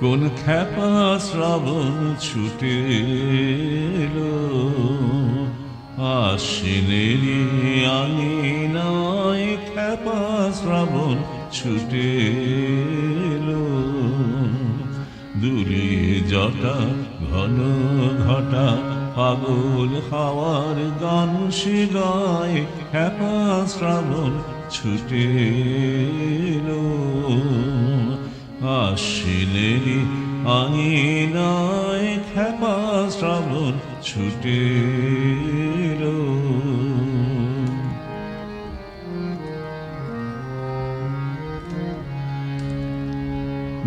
কোন খ্যাপা শ্রাবণ ছুটে এলো আশ্বিনেরই আঙিনায় খ্যাপা শ্রাবণ ছুটে দূরে জটা, ঘন ঘটা, পাগল হাওয়ার গান সে গায় খ্যাপা শ্রাবণ ছুটে আশ্বিনেরই আঙিনায় খ্যাপা শ্রাবণ ছুটে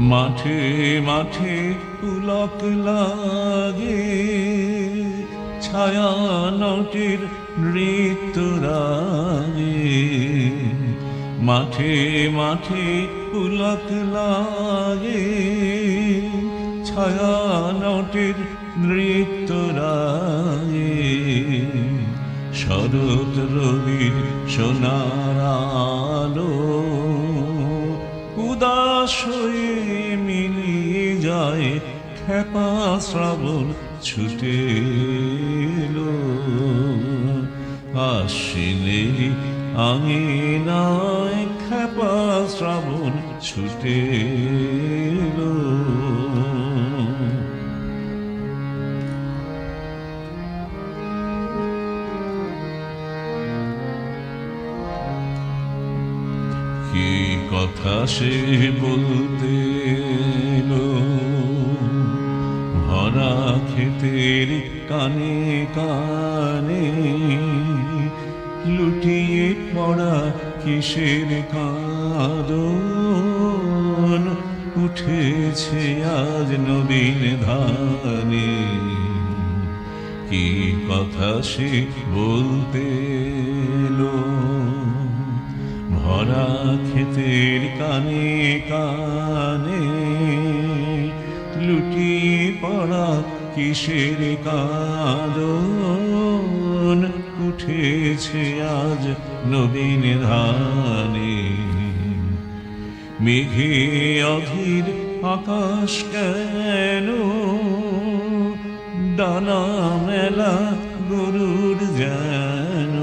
মাঠে মাঠে পুলক লাগে ছায়া নটির নৃত্য রাগে। মাঠে মাঠে পুলক লাগে, ছায়া নটির নৃত্য রাগে। শরৎ রবির সোনার আলো উদাস মিলিয়ে যায়, খেপা শ্রাবণ ছুটে আশ্বিনেরই আঙিনায় খেপা শ্রাবণ ছুটে কি কথা সে বলতে ভরা ক্ষেতের কানে কানে লুটিয়ে পড়া কিসের কারণ উঠেছে আজ নবীন ধানে। কি কথা সে বলতে ভরা ক্ষেতের কানে কানে লুটিয়ে পড়া কিসের কারণ উঠেছে আজ নবীন ধানে। মেঘে অধীর আকাশ কেন? ডানা মেলা গরুর যেন।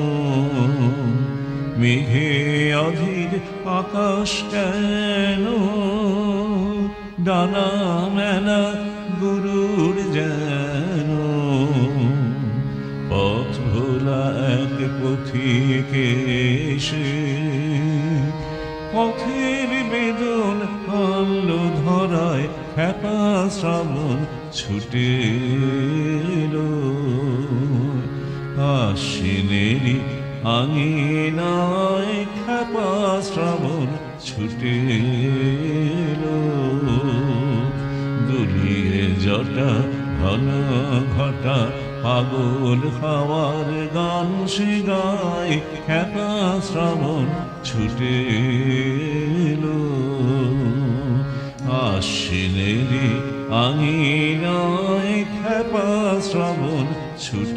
মেঘে অধীর আকাশ কেন? ডানা মেলা গরুর যেন। পথিকে এসে পথের বেদন আলো ধরায় খ্যাপা শ্রাবণ ছুটে এলো আশ্বিনেরই আঙিনায় খ্যাপা শ্রাবণ ছুটে দুলিয়ে জটা, ঘন ঘটা পাগল খাওয়ার গান সে গাই খ্যাপা শ্রাবণ ছুটে এলো। আশ্বিনেরই আঙিনায় খ্যাপা শ্রাবণ ছুটে